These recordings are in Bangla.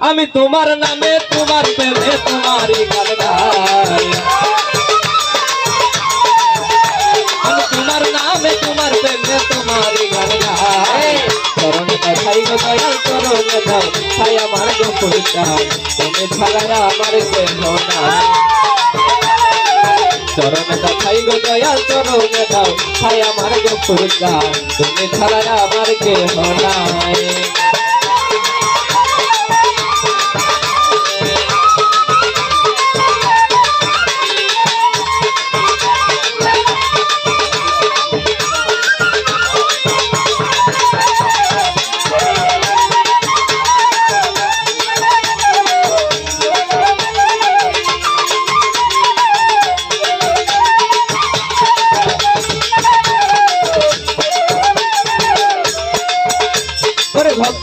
আমি তোমার নামে, তোমার প্রেমে, তোমারই গান আমি তোমার নামে, তোমার প্রেমে, তোমারই গান গাই চরণে দেখাই গো দয়াল, চরণে দাও তাই আমার গো পরিচয় তুমি ছাড়া আমার কেহ নাই চরণে দেখাই দয়াল, চরণে দাও তাই আমার গো পরিচয় তুমি ছাড়া আমার কেহ নাই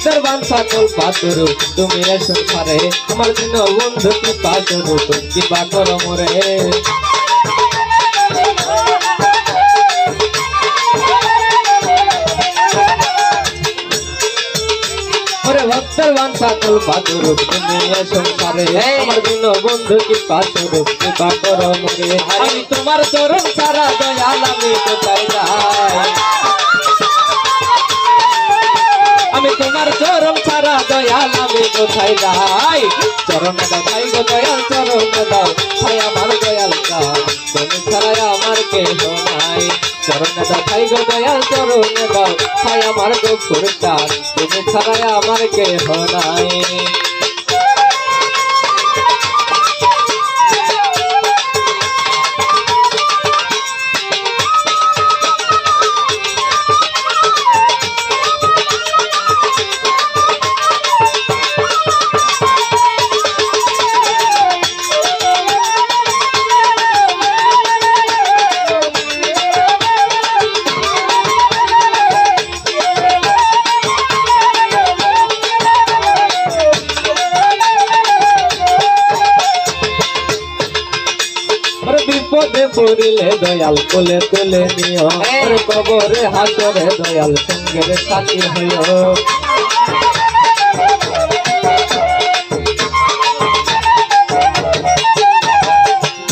ওরে ভক্তের বান সকল পাতর তুমি এ সংসারে আমার দিন বন্ধু কি পাতর কি পাকর মরে। ওরে ভক্তের সকল পাতর তুমি সংসারে আমার দিন বন্ধু কি পাতর কি পাকর মরে। আমি তোমার চরণ সারা দয়াল আমি কোথায় যাই? তোমার চরম ছাড়া দয়াল আমি কোথায় যাই? চরম দাই গো দয়াল চরম দাও। ভাই আমার দয়াল দাও তুমি ছাড়া আমার কে নাই। চরম দাই গো দয়াল চরম দাও। ভাই আমার গো ফুরকার তুমি ছাড়া আমার কে নাই। বিপদে পড়িলে দয়াল কোলে তুলে নিও। ওরে কবরে হাসরে দয়াল সঙ্গের সাথী হইও।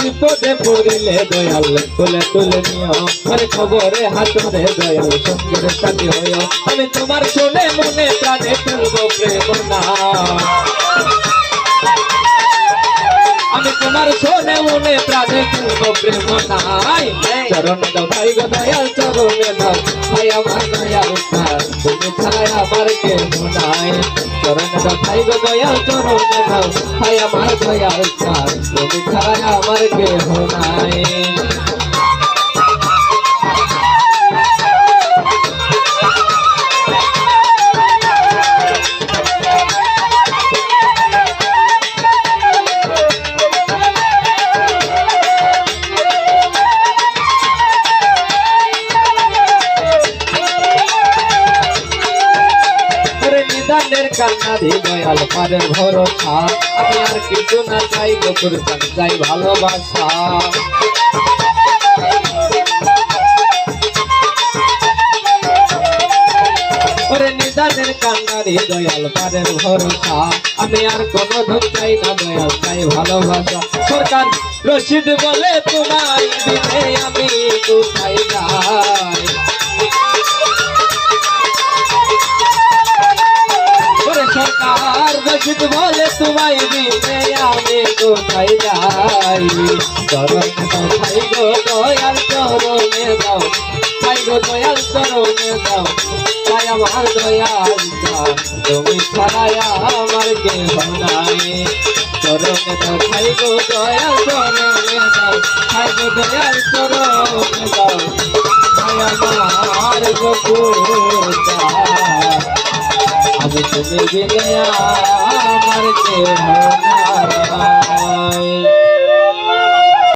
বিপদে পড়িলে দয়াল কোলে তুলে নিও। ওরে কবরে হাসরে দয়াল সঙ্গের সাথী হইও। আমি তোমার শুনে মনে প্রাণে ফেলব প্রেম না। আমি সোনে মনে প্রাণে তুলব প্রেম নাই। চরণ দাও ভাই গো দয়াল চরণে দাও। ভাই আমার দয়াল তুমি ছাড়া আমার কেউ নাই। চরণ দাও ভাই গো দয়াল চরণে দাও। ভাই আমার দয়াল তুমি ছাড়া আমার কেউ নাই। দি দয়াল পারের ভরসা। আমি আর কিছু না চাই গোপুর চাই ভালোবাসা। ওরে নিদানের কান্না দি দয়াল পারের ভরসা। আমি আর কোনো ধন চাই না, দয়াল চাই ভালোবাসা। সরকার রশিদ বলে, তোমার দিনে আমি কোথায় যাই সরকার রশিদ বলে তোমায় দিনে আমি কোথায় যাই? চরণ খাই গো দয়াল চরণে দাও খাই গো দয়াল চরণে দাও তাই আমার দয়াল তুমি ছাড়াই আমার কেহ নাই। চরণে খাই গো দয়াল চরণে দাও খাই গো দয়াল চরণে দাও তাই আমার গো আমি তুমি গেলে আমার কেহ নাই